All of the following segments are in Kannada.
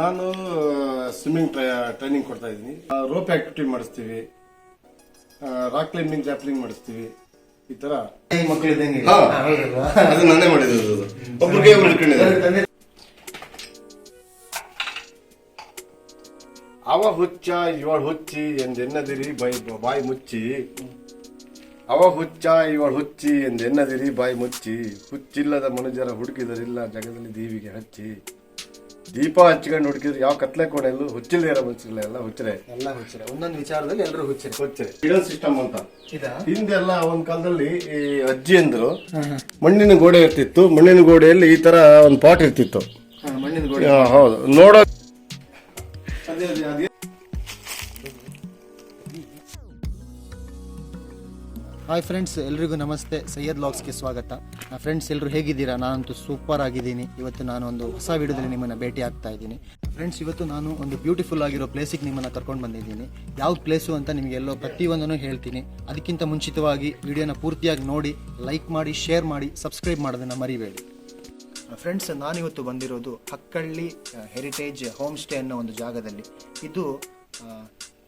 ನಾನು ಸ್ವಿಮ್ಮಿಂಗ್ ಟ್ರೈನಿಂಗ್ ಕೊಡ್ತಾ ಇದ್ದೀನಿ. ರೋಪ್ ಆಕ್ಟಿವಿಟಿ ಮಾಡಿಸ್ತೀವಿ. ರಾಕ್ ಕ್ಲೈಂಬಿಂಗ್ ಜಾಪ್ಲಿಂಗ್ ಮಾಡಿಸ್ತೀವಿ. ಈ ತರ. ಅದು ನಾನೇ ಮಾಡಿದ್ದು ಒಬ್ರಿಗೆ ಒಬ್ರು ಹಿಡ್ಕೊಂಡಿದ್ದಾರೆ. ಅವ ಹುಚ್ಚ ಇವಳ ಹುಚ್ಚಿ ಎಂದೆನ್ನದಿರಿ ಬಾಯಿ ಬಾಯಿ ಮುಚ್ಚಿ. ಅವ ಹುಚ್ಚ ಇವಳ ಹುಚ್ಚಿ ಎಂದೆನ್ನದಿರಿ ಬಾಯಿ ಮುಚ್ಚಿ. ಹುಚ್ಚಿಲ್ಲದ ಮನುಜರ ಹುಡುಕಿದರಿಲ್ಲ ಜಗದಲ್ಲಿ ದೇವಿಗೆ ಹಚ್ಚಿ. ದೀಪ ಹಚ್ಕೊಂಡು ಹುಡುಕಿದ್ರೆ ಯಾವ ಕತ್ಲೆ ಕೋಣೆಲ್ಲೂ ಹುಚ್ಚಿಲ್ಲ ಇರೋ ಮನುಷ್ಯರಿಲ್ಲ ಎಲ್ಲ ಹುಚ್ಚರೆ ಎಲ್ಲ ಹುಚ್ಚರೆ ಒಂದೊಂದು ವಿಚಾರದಲ್ಲಿ ಎಲ್ಲರೂ ಹುಚ್ಚರೆ ಹುಚ್ಚರೆ ಇಡೋ ಸಿಸ್ಟಮ್ ಅಂತ. ಹಿಂದೆಲ್ಲ ಒಂದ್ ಕಾಲದಲ್ಲಿ ಈ ಅಜ್ಜಿ ಅಂದ್ರು ಮಣ್ಣಿನ ಗೋಡೆ ಇರ್ತಿತ್ತು ಮಣ್ಣಿನ ಗೋಡೆಯಲ್ಲಿ ಈ ತರ ಒಂದು ಪಾಟ್ ಇರ್ತಿತ್ತು. ಮಣ್ಣಿನ ಗೋಡೆ. ಹೌದು. ನೋಡೋ ಅದೇ ಅದೇ. ಹಾಯ್ ಫ್ರೆಂಡ್ಸ್ ಎಲ್ರಿಗೂ ನಮಸ್ತೆ. ಸೈಯದ್ ಲಾಗ್ಸ್ಗೆ ಸ್ವಾಗತ. ಫ್ರೆಂಡ್ಸ್ ಎಲ್ಲರೂ ಹೇಗಿದ್ದೀರಾ? ನಾನಂತೂ ಸೂಪರ್ ಆಗಿದ್ದೀನಿ. ಇವತ್ತು ನಾನು ಒಂದು ಹೊಸ ವಿಡಿಯೋದಲ್ಲಿ ನಿಮ್ಮನ್ನು ಭೇಟಿ ಆಗ್ತಾ ಇದ್ದೀನಿ. ಫ್ರೆಂಡ್ಸ್ ಇವತ್ತು ನಾನು ಒಂದು ಬ್ಯೂಟಿಫುಲ್ ಆಗಿರೋ ಪ್ಲೇಸಿಗೆ ನಿಮ್ಮನ್ನು ಕರ್ಕೊಂಡು ಬಂದಿದ್ದೀನಿ. ಯಾವ ಪ್ಲೇಸು ಅಂತ ನಿಮಗೆ ಎಲ್ಲೋ ಪ್ರತಿಯೊಂದನ್ನು ಹೇಳ್ತೀನಿ. ಅದಕ್ಕಿಂತ ಮುಂಚಿತವಾಗಿ ವಿಡಿಯೋನ ಪೂರ್ತಿಯಾಗಿ ನೋಡಿ ಲೈಕ್ ಮಾಡಿ ಶೇರ್ ಮಾಡಿ ಸಬ್ಸ್ಕ್ರೈಬ್ ಮಾಡೋದನ್ನು ಮರಿಬೇಡಿ. ಫ್ರೆಂಡ್ಸ್ ನಾನಿವತ್ತು ಬಂದಿರೋದು ಹಕ್ಕಳ್ಳಿ ಹೆರಿಟೇಜ್ ಹೋಮ್ ಸ್ಟೇ ಅನ್ನೋ ಒಂದು ಜಾಗದಲ್ಲಿ. ಇದು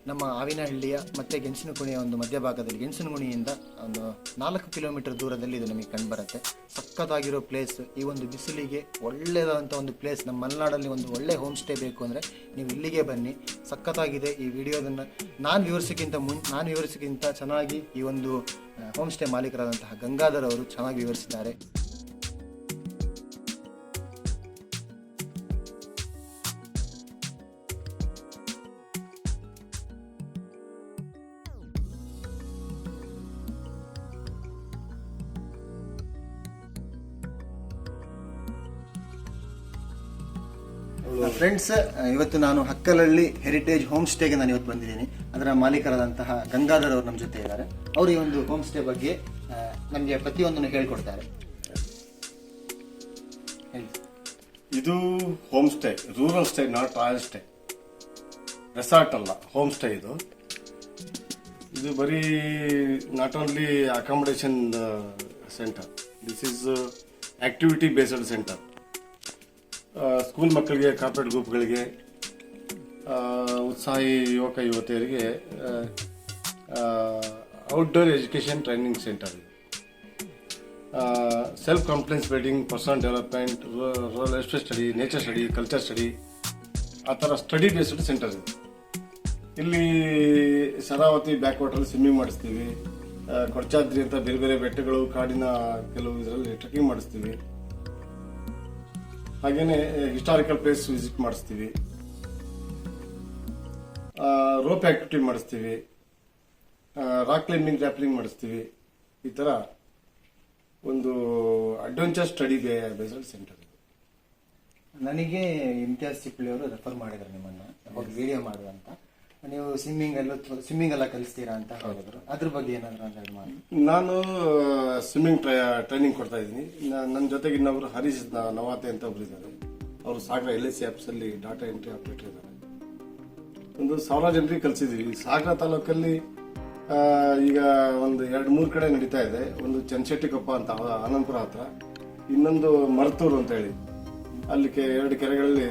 ನಮ್ಮ ಆವಿನಹಳ್ಳಿಯ ಮತ್ತು ಗೆಣಸಿನಗುಣಿಯ ಒಂದು ಮಧ್ಯಭಾಗದಲ್ಲಿ ಗೆಣಸಿನಗುಣಿಯಿಂದ ಒಂದು ನಾಲ್ಕು ಕಿಲೋಮೀಟರ್ ದೂರದಲ್ಲಿ ಇದು ನಮಗೆ ಕಂಡುಬರುತ್ತೆ ಸಕ್ಕತ್ತಾಗಿರೋ ಪ್ಲೇಸ್ ಈ ಒಂದು ಬಿಸಿಲಿಗೆ ಒಳ್ಳೆಯದಾದಂಥ ಒಂದು ಪ್ಲೇಸ್ ನಮ್ಮ ಮಲೆನಾಡಲ್ಲಿ ಒಂದು ಒಳ್ಳೆ ಹೋಮ್ ಸ್ಟೇ ಬೇಕು ಅಂದರೆ ನೀವು ಇಲ್ಲಿಗೆ ಬನ್ನಿ. ಸಖತ್ತಾಗಿದೆ ಈ ವಿಡಿಯೋದನ್ನು. ನಾನು ವಿವರಿಸೋಕ್ಕಿಂತ ಮುನ್, ನಾನು ವಿವರಿಸೋಕ್ಕಿಂತ ಚೆನ್ನಾಗಿ ಈ ಒಂದು ಹೋಮ್ ಸ್ಟೇ ಮಾಲೀಕರಾದಂತಹ ಗಂಗಾಧರ್ ಅವರು ಚೆನ್ನಾಗಿ ವಿವರಿಸಿದ್ದಾರೆ. ಫ್ರೆಂಡ್ಸ್ ಇವತ್ತು ನಾನು ಹಕ್ಕಲಹಳ್ಳಿ ಹೆರಿಟೇಜ್ ಹೋಮ್ ಸ್ಟೇಗೆ ನಾನು ಇವತ್ತು ಬಂದಿದ್ದೀನಿ. ಅದರ ಮಾಲೀಕರಾದಂತಹ ಗಂಗಾಧರ್ ಅವರು ನಮ್ಮ ಜೊತೆ ಇದ್ದಾರೆ. ಅವರು ಈ ಒಂದು ಹೋಮ್ ಸ್ಟೇ ಬಗ್ಗೆ ನಮಗೆ ಪ್ರತಿಯೊಂದನ್ನು ಹೇಳ್ಕೊಡ್ತಾರೆ. ಹೇಳಿ. ಇದು home stay rural stay not royal stay resort ಅಲ್ಲ ಹೋಮ್ ಸ್ಟೇ ಇದು. ಇದು ಬರೀ not only accommodation centre this is activity based centre school ಮಕ್ಕಳಿಗೆ ಕಾರ್ಪೊರೇಟ್ ಗ್ರೂಪ್ಗಳಿಗೆ ಉತ್ಸಾಹಿ ಯುವಕ, ಯುವತಿಯರಿಗೆ outdoor education training centre self confidence building personal development estate study nature study culture study ಆ ಥರ ಸ್ಟಡಿ ಬೇಸ್ಡ್ ಸೆಂಟರ್ ಇದೆ ಇಲ್ಲಿ ಶರಾವತಿ ಬ್ಯಾಕ್ ವಾಟರ್ ಸ್ವಿಮ್ಮಿಂಗ್ ಮಾಡಿಸ್ತೀವಿ. ಕೊಡಚಾದ್ರಿ ಅಂತ ಬೇರೆ ಬೇರೆ ಬೆಟ್ಟಗಳು, ಕಾಡಿನ ಕೆಲವು ಇದರಲ್ಲಿ ಟ್ರೆಕ್ಕಿಂಗ್ ಮಾಡಿಸ್ತೀವಿ. ಹಾಗೇನೆ ಹಿಸ್ಟಾರಿಕಲ್ ಪ್ಲೇಸ್ ವಿಸಿಟ್ ಮಾಡಿಸ್ತೀವಿ. ರೋಪ್ ಆಕ್ಟಿವಿಟಿ ಮಾಡಿಸ್ತೀವಿ. ರಾಕ್ ಕ್ಲೈಂಬಿಂಗ್ ರ್ಯಾಪ್ಲಿಂಗ್ ಮಾಡಿಸ್ತೀವಿ. ಈ ಥರ ಒಂದು ಅಡ್ವೆಂಚರ್ ಸ್ಟಡಿ ಬೇಸ್ಡ್ ಸೆಂಟರ್ ಇದು. ನನಗೆ ಇಮ್ತಿಯಾಸ್ ಚಿಪ್ಳಿ ಅವರು ರೆಫರ್ ಮಾಡಿದ್ರು ನಿಮ್ಮನ್ನ. ವಿಡಿಯೋ ಮಾಡು ಅಂತ. ನೀವು ಸ್ವಿಮ್ಮಿಂಗ್ ಎಲ್ಲ ಸ್ವಿಮ್ಮಿಂಗ್ ಎಲ್ಲ ಕಲಿಸ್ತೀರಾ ಅಂತ ಹೇಳಿದ್ರು. ಅದ್ರ ಬಗ್ಗೆ ಏನಾದ್ರು ಮಾಡಿ. ನಾನು ಸ್ವಿಮ್ಮಿಂಗ್ ಟ್ರೈನಿಂಗ್ ಕೊಡ್ತಾ ಇದ್ದೀನಿ. ನನ್ನ ಜೊತೆಗೆ ಇನ್ನೊಬ್ರು ಹರೀಶ್ ನವಾತೆ ಅಂತ ಒಬ್ರು ಇದ್ದಾರೆ. ಅವರು ಸಾಗರ ಎಲ್ ಐ ಸಿ ಆಫೀಸಲ್ಲಿ ಡಾಟಾ ಎಂಟ್ರಿ ಆಪರೇಟರ್ ಇದ್ದಾರೆ. ಒಂದು ಸಾವಿರ ಜನರಿಗೆ ಕಲಿಸಿದ್ವಿ. ಸಾಗರ ತಾಲೂಕಲ್ಲಿ ಈಗ ಒಂದು ಎರಡು ಮೂರು ಕಡೆ ನಡೀತಾ ಇದೆ. ಒಂದು ಚನ್ನಶೆಟ್ಟಿಕೊಪ್ಪ ಅಂತ ಆನಂದಪುರ ಹತ್ರ. ಇನ್ನೊಂದು ಮರ್ತೂರು ಅಂತ ಹೇಳಿ. ಅಲ್ಲಿ ಎರಡು ಕೆರೆಗಳಲ್ಲಿ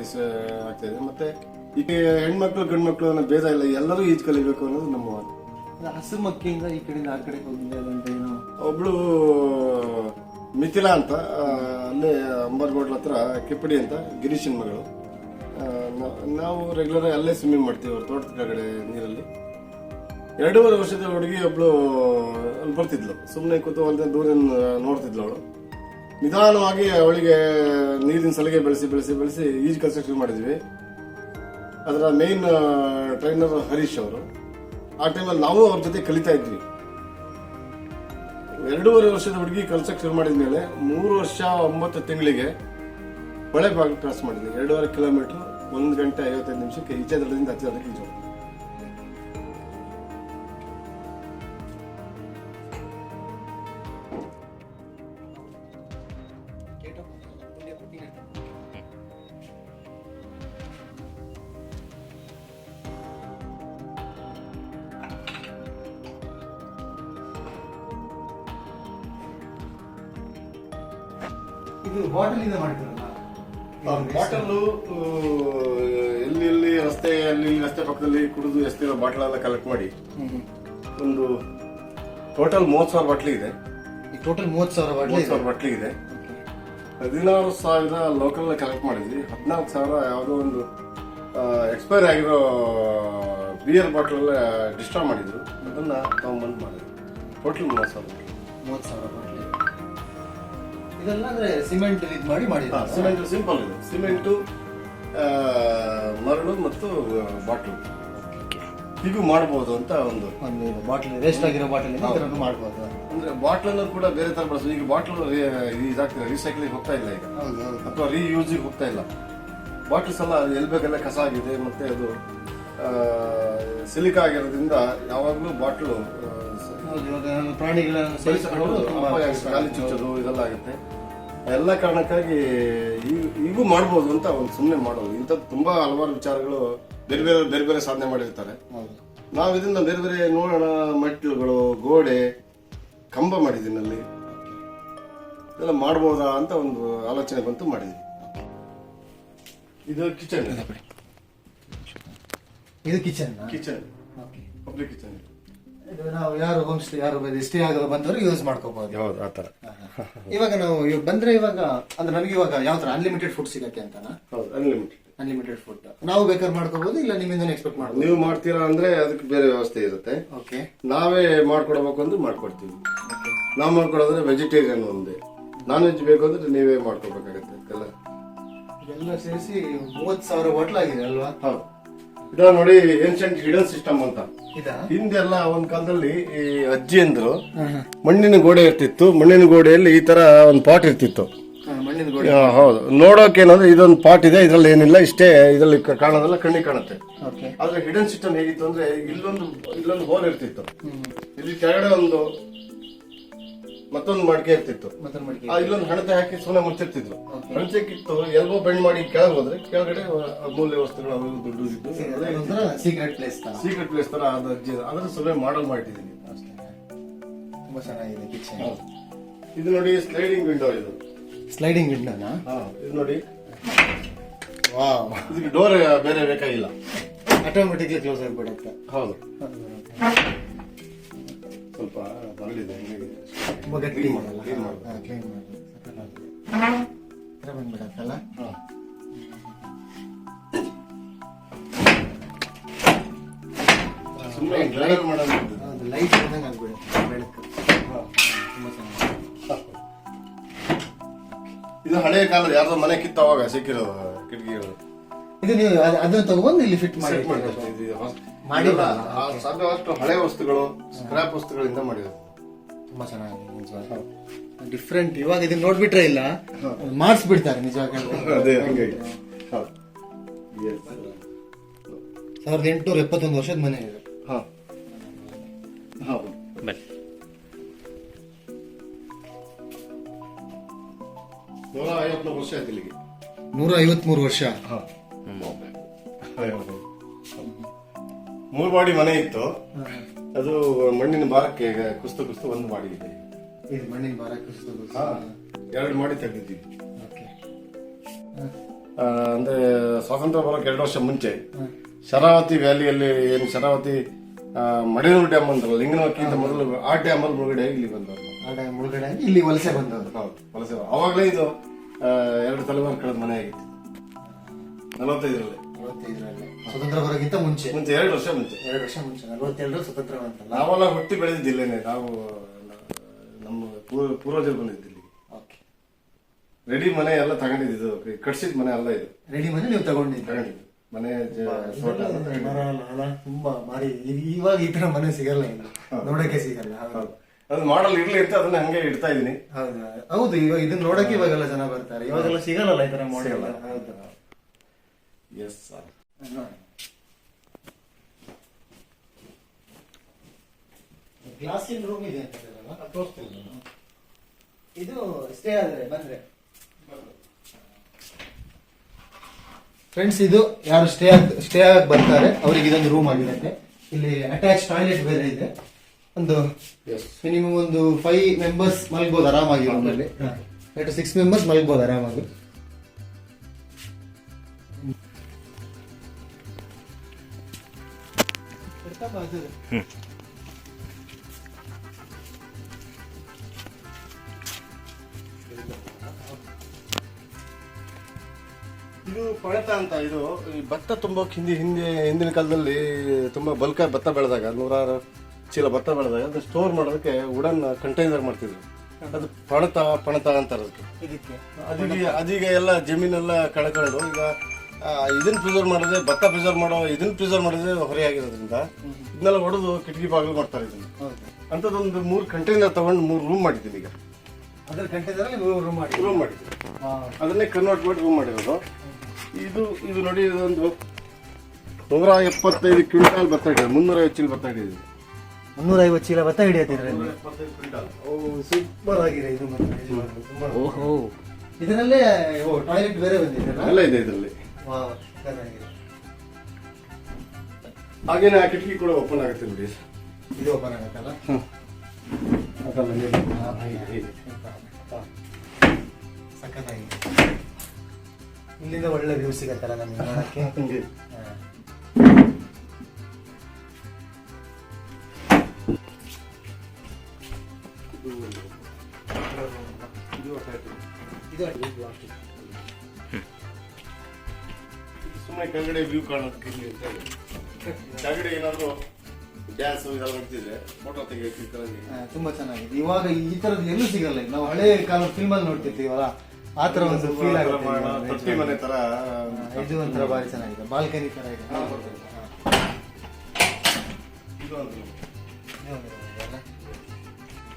ಆಗ್ತಾ ಇದೆ. ಮತ್ತೆ ಈಗ ಹೆಣ್ಮಕ್ಳು ಗಂಡು ಮಕ್ಕಳು ಅನ್ನೋ ಭೇದ ಇಲ್ಲ. ಎಲ್ಲರೂ ಈಜು ಕಲಿಬೇಕು ಅನ್ನೋದು ನಮ್ಮ ಮಾತು. ಹಸಿರು ಮಕ್ಕಿಯಿಂದ ಈ ಕಡೆಯಿಂದ ಆ ಕಡೆ ಹೋಗಿದೆ ಅಂತ ಏನೋ? ಒಬ್ಳು ಮಿಥಿಲಾ ಅಂತ ಆ, ಅಲ್ಲೇ ಅಂಬರ್ಗೋಡ್ಲ ಹತ್ರ ಕಿಪ್ಪಡಿ ಅಂತ ಗಿರೀಶನ್ ಮಗಳು. ಆ, ನಾ- ನಾವು ರೆಗ್ಯುಲರ್ ಅಲ್ಲೇ ಸ್ವಿಮ್ಮಿಂಗ್ ಮಾಡ್ತೀವಿ ಅವ್ರ ತೋಟದ ಕಡೆ ನೀರಲ್ಲಿ. ಎರಡೂವರೆ ವರ್ಷದ ಹುಡುಗಿ ಒಬ್ಳು ಅಲ್ಲಿ ಬರ್ತಿದ್ಲು. ಸುಮ್ಮನೆ ಕೂತು ಅಲ್ಲದೆ ದೂರ ನೋಡ್ತಿದ್ಲು ಅವಳು. ನಿಧಾನವಾಗಿ ಅವಳಿಗೆ ನೀರಿನ ಸಲಿಗೆ ಬೆಳೆಸಿ ಬೆಳೆಸಿ ಬೆಳೆಸಿ ಈಜು ಶುರು ಮಾಡಿದ್ವಿ. ಅದರ ಮೇನ್ ಟ್ರೈನರ್ ಹರೀಶ್ ಅವರು. ಆ ಟೈಮಲ್ಲಿ ನಾವು ಅವ್ರ ಜೊತೆ ಕಲಿತಾ ಇದ್ವಿ. ಎರಡೂವರೆ ವರ್ಷದ ಹುಡುಗಿ ಕಲ್ಸಕ್ ಶುರು ಮಾಡಿದ ಮೇಲೆ ಮೂರು ವರ್ಷ ಒಂಬತ್ತು ತಿಂಗಳಿಗೆ ಹೊಳೆ ಭಾಗ ಕ್ರಾಸ್ ಮಾಡಿದ್ವಿ. ಎರಡೂವರೆ ಕಿಲೋಮೀಟರ್ ಒಂದು ಗಂಟೆ ಐವತ್ತೈದು ನಿಮಿಷಕ್ಕೆ ಈಚೆ ಹಚ್ಚಿ ಅದಕ್ಕೆ ಈಜು ಇದು ಬಾಟಲ್ ಇಂದ ಮಾಡಿದ್ರಲ್ಲ ಬಾಟಲ್ ಎಲ್ಲಿ ರಸ್ತೆ ಅಲ್ಲಿ ರಸ್ತೆ ಪಕ್ಕದಲ್ಲಿ ಕುಡಿದು ಎಸ್ತಿರೋ ಬಾಟಲ್ ಎಲ್ಲ ಕಲೆಕ್ಟ್ ಮಾಡಿ. ಒಂದು ಟೋಟಲ್ ಮೂವತ್ತು ಸಾವಿರ ಬಾಟ್ಲಿ ಇದೆ. ಟೋಟಲ್ ಮೂವತ್ತು ಸಾವಿರ ಬಾಟ್ಲಿ ಸಾವಿರ ಬಾಟ್ಲಿ ಇದೆ. ಹದಿನಾರು ಸಾವಿರ ಲೋಕಲ್ ಕಲೆಕ್ಟ್ ಮಾಡಿದ್ವಿ. ಹದಿನಾಲ್ಕು ಸಾವಿರ ಯಾವುದೋ ಒಂದು ಎಕ್ಸ್ಪೈರ್ ಆಗಿರೋ ಬಿಯರ್ ಬಾಟ್ಲ್ ಎಲ್ಲ ಡಿಸ್ಟ್ರಾಯ್ ಮಾಡಿದ್ರು. ಅದನ್ನ ತಗೊಂಡ್ಬಂದು ಮಾಡಿದ್ವಿ. ಟೋಟಲ್ ಮೂವತ್ತು ಸಾವಿರ ಮೂವತ್ತು ಸಾವಿರ ಬಾಟ್ಲಿ. ಇದೆಲ್ಲ ಅಂದ್ರೆ ಸಿಮೆಂಟ್ ಇದು ಮಾಡಿ ಮಾಡಿದ್ದಾರೆ. ಸಿಮೆಂಟ್ ಸಿಂಪಲ್ ಇದೆ. ಸಿಮೆಂಟು ಮರಳು ಮತ್ತು ಬಾಟ್ಲು. ಹೀಗೂ ಮಾಡ್ಬೋದು ಅಂತ ಒಂದು. ಒಂದು ಬಾಟ್ಲಿ ವೇಸ್ಟ್ ಆಗಿರೋ ಬಾಟಲ್ ಮಾಡ್ಬೋದು. ಅಂದ್ರೆ ಬಾಟ್ಲನ್ನು ಕೂಡ ಬೇರೆ ತರ ಬಳಸೋದು ಈಗ ಬಾಟ್ಲ್ ಇದಾಗ್ತದೆ ರೀಸೈಕ್ಲಿಂಗ್ ಹೋಗ್ತಾ ಇಲ್ಲ ಈಗ. ಅಥವಾ ರೀಯೂಸಿಗೆ ಹೋಗ್ತಾ ಇಲ್ಲ. ಬಾಟ್ಲ್ಸ್ ಎಲ್ಲ ಎಲ್ಲಿ ಬೇಕೆಲ್ಲ ಕಸ ಆಗಿದೆ ಮತ್ತೆ ಅದು ಸಿಲಿಕಾ ಆಗಿರೋದ್ರಿಂದ ಯಾವಾಗಲೂ ಬಾಟ್ಲು ಪ್ರಾಣಿಗಳನ್ನು ಸೇರಿಸಿಕೊಂಡು ತುಂಬಾ ಖಾಲಿ ಚುಚ್ಚೋದು ಇದೆಲ್ಲ ಆಗುತ್ತೆ ಎಲ್ಲ ಕಾರಣಕ್ಕಾಗಿ ಈ- ಈಗೂ ಮಾಡ್ಬೋದು ಅಂತ ಒಂದು ಸುಮ್ಮನೆ ಮಾಡೋದು. ಇಂಥದ್ದು ತುಂಬಾ ಹಲವಾರು ವಿಚಾರಗಳು ಬೇರೆ ಬೇರೆ ಬೇರೆ ಬೇರೆ ಸಾಧನೆ ಮಾಡಿರ್ತಾರೆ. ನಾವು ಇದನ್ನ ಬೇರೆ ಬೇರೆ ನೋಡೋಣ ಮೆಟ್ಟಿಲುಗಳು ಗೋಡೆ ಕಂಬ ಮಾಡಿದ್ದೀನಲ್ಲಿ ಇದೆಲ್ಲ ಮಾಡ್ಬೋದಾ ಅಂತ ಒಂದು ಆಲೋಚನೆ ಬಂತು ಮಾಡಿದ್ವಿ. ಇದು ಕಿಚನ್. ಇದು ಕಿಚನ್. ಕಿಚನ್. Public kitchen. ಇದು ನಾವು ಯಾರು ಹೋಮ್ ಸ್ಟೇ ಯಾರು ಸ್ಟೇ ಆಗಲು ಬಂದವರು ಯೂಸ್ ಮಾಡ್ಕೋಬಹುದು ಹೌದು ಆ ಥರ. ಇವಾಗ ನಾವು ಇವಾಗ ಬಂದ್ರೆ ಇವಾಗ ಅಂದ್ರೆ ನಮಗೆ ಇವಾಗ ಯಾವ ತರ ಅನ್ಲಿಮಿಟೆಡ್ ಫುಡ್ ಸಿಗತ್ತೆ ಅಂತನಾ? ಹೌದು ಅನ್ಲಿಮಿಟೆಡ್ ಅನ್ಲಿಮಿಟೆಡ್ ಫುಡ್ ನಾವು ಬೇಕಾದ್ರೆ ಮಾಡ್ಕೋಬಹುದು ಇಲ್ಲ ನಿಮ್ಮಿಂದ ಎಕ್ಸ್ಪೆಕ್ಟ್ ಮಾಡ್ಬೋದು? ನೀವು ಮಾಡ್ತೀರಾ ಅಂದ್ರೆ ಅದಕ್ಕೆ ಬೇರೆ ವ್ಯವಸ್ಥೆ ಇರುತ್ತೆ. ಓಕೆ ನಾವೇ ಮಾಡ್ಕೊಡ್ಬೇಕು ಅಂದ್ರೆ ಮಾಡ್ಕೊಡ್ತೀವಿ. ನಾವು ಮಾಡ್ಕೊಡೋದ್ರೆ ವೆಜಿಟೇರಿಯನ್ ಒಂದೇ. ನಾನ್ ವೆಜ್ ಬೇಕು ಅಂದ್ರೆ ನೀವೇ ಮಾಡ್ಕೊಡ್ಬೇಕಾಗತ್ತೆ ಎಲ್ಲ. ಸೇರಿಸಿ ಮೂವತ್ ಸಾವಿರ ಹೋಟ್ಲ್ ಆಗಿದೆ ಅಲ್ವಾ? ಹೌದು. ಇದು ನೋಡಿ ಏನ್ಷಂಟ್ ಹಿಡನ್ ಸಿಸ್ಟಮ್ ಅಂತ. ಹಿಂದೆಲ್ಲ ಒಂದ್ ಕಾಲದಲ್ಲಿ ಈ ಅಜ್ಜಿ ಅಂದ್ರು. ಮಣ್ಣಿನ ಗೋಡೆ ಇರ್ತಿತ್ತು. ಮಣ್ಣಿನ ಗೋಡೆಯಲ್ಲಿ ಈ ತರ ಒಂದು ಪಾಟ್ ಇರ್ತಿತ್ತು. ಆ, ಹೌದು. ನೋಡೋಕೆ ಏನಂದ್ರೆ ಇದೊಂದು ಪಾಟ್ ಇದೆ ಇದ್ರಲ್ಲಿ ಏನಿಲ್ಲ ಇಷ್ಟೇ ಇದ್ರಲ್ಲಿ ಕ- ಕಾಣೋದೆಲ್ಲ ಕಣ್ಣಿಗೆ ಕಾಣುತ್ತೆ. ಆದ್ರೆ ಹಿಡನ್ ಸಿಸ್ಟಮ್ ಹೇಗಿತ್ತು ಅಂದ್ರೆ ಇಲ್ಲೊಂದು ಇಲ್ಲೊಂದು ಹೋಲ್ ಇರ್ತಿತ್ತು. ಇಲ್ಲಿ ಕೆಳಗಡೆ ಒಂದು ಮತ್ತೊಂದು ಮಡಿಕೆ ಇರ್ತಿತ್ತು. ಮತ್ತೊಂದು ಮಡಿಕೆ ಆ ಇಲ್ಲೊಂದು ಹಣತೆ ಹಾಕಿ ಸುಮ್ಮನೆ ಮುಚ್ಚಿರ್ತಿದ್ರು ಹಣತೆ ಕಿತ್ತು ಎಲ್ಬೋ ಬೆಂಡ್ ಮಾಡಿ ಕೆಳಗೆ ಹೋದ್ರೆ ಕೆಳಗಡೆ ಅಮೂಲ್ಯ ವಸ್ತುಗಳು ಅವು ದುಡ್ಡು ಇದ್ದು ಸೀಕ್ರೆಟ್ ಪ್ಲೇಸ್ ಸೀಕ್ರೆಟ್ ಪ್ಲೇಸ್ ತರ. ಅದು ಅಜ್ಜಿ ಅದ್ರ ಸುಮ್ಮನೆ ಮಾಡಲ್ ಮಾಡಿದ್ದೀನಿ. ತುಂಬಾ ಚೆನ್ನಾಗಿದೆ ಕಿಚನ್ ಇದು ನೋಡಿ ಸ್ಲೈಡಿಂಗ್ ವಿಂಡೋ ಇದು. ಸ್ಲೈಡಿಂಗ್ ವಿಂಡೋನಾ ಹಾ ಇದು ನೋಡಿ. ವಾವ್. ಇದಕ್ಕೆ ಡೋರ್ ಬೇರೆ ಬೇಕಾಗಿಲ್ಲ. ಆಟೋಮೆಟಿಕ್ಲಿ ಕ್ಲೋಸ್ ಆಗಿಬಿಡುತ್ತೆ. ಹೌದು. ಸ್ವಲ್ಪ ಬರಲಿದೆ ಹಿಂಗಾಗಿ ತುಂಬಾ ಗಟ್ಟಿ ಮಾಡು. ಬಂದ್ಬಿಡತ್ತಲ್ಲ ಹಾ. ಸುಮ್ಮನೆ ಮಾಡೋದು ಲೈಟ್ ಬಂದಂಗೆ ಆಗ್ಬಿಡುತ್ತೆ ಬೆಳಕು. ತುಂಬಾ ಚೆನ್ನಾಗಿದೆ ಇದು ಹಳೆಯ ಕಾಲದ ಯಾರ್ದೋ ಮನೆ ಕಿತ್ತವಾಗ ಸಿಕ್ಕಿರೋ ಕಿಟಕಿಗಳು. ಇದು ನೀವು ಅದನ್ನು ತಗೊಂಡು ಇಲ್ಲಿ ಫಿಟ್ ಮಾಡಿ ಇದು- ಮಾಡಿಲ್ಲ. ಸಾಧ್ಯವಷ್ಟು ಸಾಧ್ಯವಾದಷ್ಟು ಹಳೆ ವಸ್ತುಗಳು ಸ್ಕ್ರಾಪ್ ವಸ್ತುಗಳಿಂದ ಮಾಡಿದ್ರು. ತುಂಬಾ ಚೆನ್ನಾಗಿದೆ ನಿಜವಾಗಿ ಡಿಫ್ರೆಂಟ್ ಇವಾಗ ಇದನ್ನ ನೋಡ್ಬಿಟ್ರೆ ಇಲ್ಲ. ಮಾಡಿಸ್ಬಿಡ್ತಾರೆ ನಿಜವಾಗ ಅದೇ ಹಂಗಾಗಿ. ಸಾವಿರದ ಎಂಟುನೂರ ಎಪ್ಪತ್ತೊಂದು ವರ್ಷದ ಮನೆ ಇದೆ. ಹಾ. ಹೌದು. ನೂರ ಐವತ್ನಾಲ್ಕು ವರ್ಷ ಆಯ್ತು ಇಲ್ಲಿಗೆ. ನೂರ ಐವತ್ಮೂರು ವರ್ಷ. ಮೂರು ಬಾಡಿ ಮನೆ ಇತ್ತು. ಅದು ಮಣ್ಣಿನ ಭಾರಕ್ಕೆ ಕುಸ್ತು ಕುಸ್ತು ಒಂದು ಮಾಡಿ ಇದೆ. ಇದು ಮಣ್ಣಿನ ಭಾರ ಕುಸ್ತು ಹಾ, ಎರಡು ಮಾಡಿ ತೆಗೆದಿದ್ದೀವಿ ಓಕೆ. ಆ, ಅಂದ್ರೆ ಸ್ವಾತಂತ್ರ್ಯ ಬರೋಕೆ ಎರಡು ವರ್ಷ ಮುಂಚೆ. ಶರಾವತಿ ವ್ಯಾಲಿಯಲ್ಲಿ ಏನು ಶರಾವತಿ ಆ, ಮಡಿನೂರು ಡ್ಯಾಮ್ ಅಂದ್ರಲ್ಲ ಲಿಂಗನಮಕ್ಕಿಂತ ಮೊದಲು ಆ ಡ್ಯಾಮ್ ಅಲ್ಲಿ ಮುಳುಗಡೆ ಇಲ್ಲಿ ಬಂದವರು. ಆ ಮುಳುಗಡೆ ಆಗಿ ಇಲ್ಲಿ ವಲಸೆ ಬಂದವರು. ಹೌದು ವಲಸೆ ಅವಾಗಲೇ ಇದು ಆ, ಎರಡು ತಲೆಮಾರು ಕಳೆದ ಮನೆ ಆಗಿತ್ತು. ನಲವತ್ತೈದರಲ್ಲಿ. ಸ್ವತಂತ್ರ ಬರೋಕ್ಕಿಂತ ಮುಂಚೆ. ಮುಂಚೆ ಎರಡು ವರ್ಷ ಮುಂಚೆ. ಎರಡು ವರ್ಷ ಮುಂಚೆ. ನಲವತ್ತೆರಡು ಸ್ವತಂತ್ರ ಬಂತಲ್ಲ ನಾವೆಲ್ಲ ಹುಟ್ಟಿ ಬೆಳೆದಿದ್ದಿಲ್ಲೇನೆ. ನಾವು ನಮ್ಮ ಪೂರ್ವ- ಪೂರ್ವಜರು ಬಂದಿದ್ದಿಲ್ಲ ಓಕೆ. ರೆಡಿ ಮನೆ ಎಲ್ಲ ತಗೊಂಡಿದ್ದು ಕಟ್ಸಿದ ಮನೆ ಅಲ್ಲ ಇದು. ರೆಡಿ ಮನೆ ನೀವು ತಗೊಂಡಿದ್ದು? ತಗೊಂಡಿದ್ದು. ಮನೆ ಜ- ತೋಟ ಎಲ್ಲ ತಗೊಂಡಿದ್ದು. ಮರ ಅಲ್ಲ, ಅಲ್ಲ? ತುಂಬಾ ಮಾರಿ ಇ- ಇವಾಗ ಈ ತರ ಮನೆ ಸಿಗಲ್ಲ ಇಲ್ಲ ನೋಡಕ್ಕೆ ಸಿಗಲ್ಲ. ಹೌದು. ಅದು ಮಾಡಲ್ ಇರ್ಲಿ ಅಂತ ಅದನ್ನ ಹಂಗೆ ಇಡ್ತಾ ಇದೀನಿ ಹೌದು. ಹೌದು ಇವಾಗ ಇದನ್ನ ನೋಡಕ್ಕೆ ಇವಾಗೆಲ್ಲ ಜನ ಬರ್ತಾರೆ. ಇವಾಗೆಲ್ಲ ಸಿಗಲ್ಲ ಈ ತರ ಮಾಡಿ ಹೌದು. S sir. ಗ್ಲಾಸಿನ ರೂಮ್ ಇದೆ ಅಂತ ಹೇಳಿದ್ರಲ್ಲ? ಇದು ಸ್ಟೇ ಆದ್ರೆ ಬಂದ್ರೆ. ಫ್ರೆಂಡ್ಸ್ ಇದು ಯಾರು ಸ್ಟೇ ಆಗ್ ಸ್ಟೇ ಆಗಕ್ಕೆ ಬರ್ತಾರೆ ಅವರಿಗೆ ಇದೊಂದು ರೂಮ್ ಆಗಿರುತ್ತೆ. ಇಲ್ಲಿ ಅಟ್ಯಾಚ್ ಟಾಯ್ಲೆಟ್ ಬೇರೆ ಇದೆ. ಒಂದು ಎಸ್ ಮಿನಿಮಮ್ ಒಂದು ಫೈವ್ ಮೆಂಬರ್ಸ್ ಮಲ್ಬೋದು ಆರಾಮಾಗಿ ರೂಮಲ್ಲಿ ಫೈವ್ ಟು ಸಿಕ್ಸ್ ಮೆಂಬರ್ಸ್ ಮಲ್ಬೋದು ಆರಾಮಾಗಿ. ಇದು ಕೊಳೆತ ಅಂತ ಇದು ಈ ಭತ್ತ ತುಂಬಾ ಹಿಂದೆ ಹಿಂದೆ ಹಿಂದಿನ ಕಾಲದಲ್ಲಿ ತುಂಬಾ ಬಲ್ಕ ಭತ್ತ ಬೆಳೆದಾಗ ನೂರಾರು ಚೀಲ ಭತ್ತ ಬೆಳೆದಾಗ ಅದು ಸ್ಟೋರ್ ಮಾಡೋದಕ್ಕೆ ವುಡನ್ ಕಂಟೈನರ್ ಮಾಡ್ತಿದ್ರು. ಅದು ಪಣತ ಪಣತ ಅಂತಾರೆ ಅದಕ್ಕೆ ಅದೀಗ ಅದೀಗ ಎಲ್ಲ ಜಮೀನೆಲ್ಲ ಕಳ್ಕೊಳ್ಳೋದು ಈಗ ಇದನ್ನ ಪ್ರಿಸರ್ವ್ ಮಾಡಿದ್ರೆ ಭತ್ತ ಪ್ರಿಸರ್ವ್ ಮಾಡೋ ಇದನ್ನ ಪ್ರಿಸರ್ವ್ ಮಾಡಿದ್ರೆ ಹೊರೆ ಆಗಿರೋದ್ರಿಂದ ಇದನ್ನೆಲ್ಲ ಹೊಡೆದು ಕಿಟಕಿ ಬಾಗಿಲು ಮಾಡ್ತಾರೆ ಇದನ್ನ. ಅಂಥದ್ದೊಂದು ಮೂರು ಕಂಟೈನರ್ ತಗೊಂಡು ಮೂರು ರೂಮ್ ಮಾಡಿದ್ದೀನಿ ಈಗ. ಅದ್ರ ಕಂಟೈನರಲ್ಲಿ ಮೂರು ರೂಮ್ ಮಾಡಿ ರೂಮ್ ಮಾಡಿದ್ದೀನಿ ಅದನ್ನೇ ಕನ್ವರ್ಟ್ ಮಾಡಿ ರೂಮ್ ಮಾಡಿರೋದು. ಇದು ಇದು ನೋಡಿ ಇದೊಂದು ನೂರ ಎಪ್ಪತ್ತೈದು ಕ್ವಿಂಟಾಲ್ ಭತ್ತ ಹಿಡಿಯೋದು. ಮುನ್ನೂರ ಐವತ್ತು ಚೀಲ ಭತ್ತ ಹಿಡಿಯೋದು. ಮುನ್ನೂರ ಐವತ್ತು ಚೀಲ ಭತ್ತ ಓ ಸೂಪರ್ ಆಗಿದೆ ಇದು ಓಹೋ. ಇದರಲ್ಲೇ ಓ ಟಾಯ್ಲೆಟ್ ಬೇರೆ ಬಂದಿದೆ ಇದೆ ಇದರಲ್ಲಿ. ಚೆನ್ನಾಗಿದೆ ಹಾಗೇನೆ ಆ ಕಿಟಕಿ ಕೂಡ ಓಪನ್ ಆಗುತ್ತೆ ನೋಡಿ ಇದು ಓಪನ್ ಆಗುತ್ತಲ್ಲ ಸಖತ್ತಾಗಿದೆ ಇಲ್ಲಿಂದ ಒಳ್ಳೆ ವ್ಯೂ ಸಿಗತ್ತಲ್ಲ ನಮಗೆ ನೋಡಕ್ಕೆ ಇದು. ಇದು ಸುಮ್ಮನೆ ಕೆಳಗಡೆ ವ್ಯೂ ಕಾಣೋದಕ್ಕೆ ಅಂತ ಹೇಳಿ. ಕೆಳಗಡೆ ಏನಾದರೂ ಗ್ಯಾಸ್ ಇದೆಲ್ಲ ಬರ್ತಿದ್ರೆ ಫೋಟೋ ತೆಗಿಯೋಕೆ ತುಂಬ ತುಂಬಾ ಚೆನ್ನಾಗಿದೆ ಇವಾಗ ಈ ಥರದ್ದು ಎಲ್ಲೂ ಸಿಗಲ್ಲ. ನಾವು ಹಳೆ ಕಾಲದ ಫಿಲ್ಮಲ್ಲಿ ನೋಡ್ತಿರ್ತೀವಲ್ಲ ಆ ತರ ಒಂದು ಫೀಲ್ ತೊಟ್ಟಿ ಮನೆ ಥರ ಇದು ಒಂಥರ ಭಾರಿ ಚೆನ್ನಾಗಿದೆ ಬಾಲ್ಕನಿ ತರ ಇದೆ. ಇದು ಒಂದು.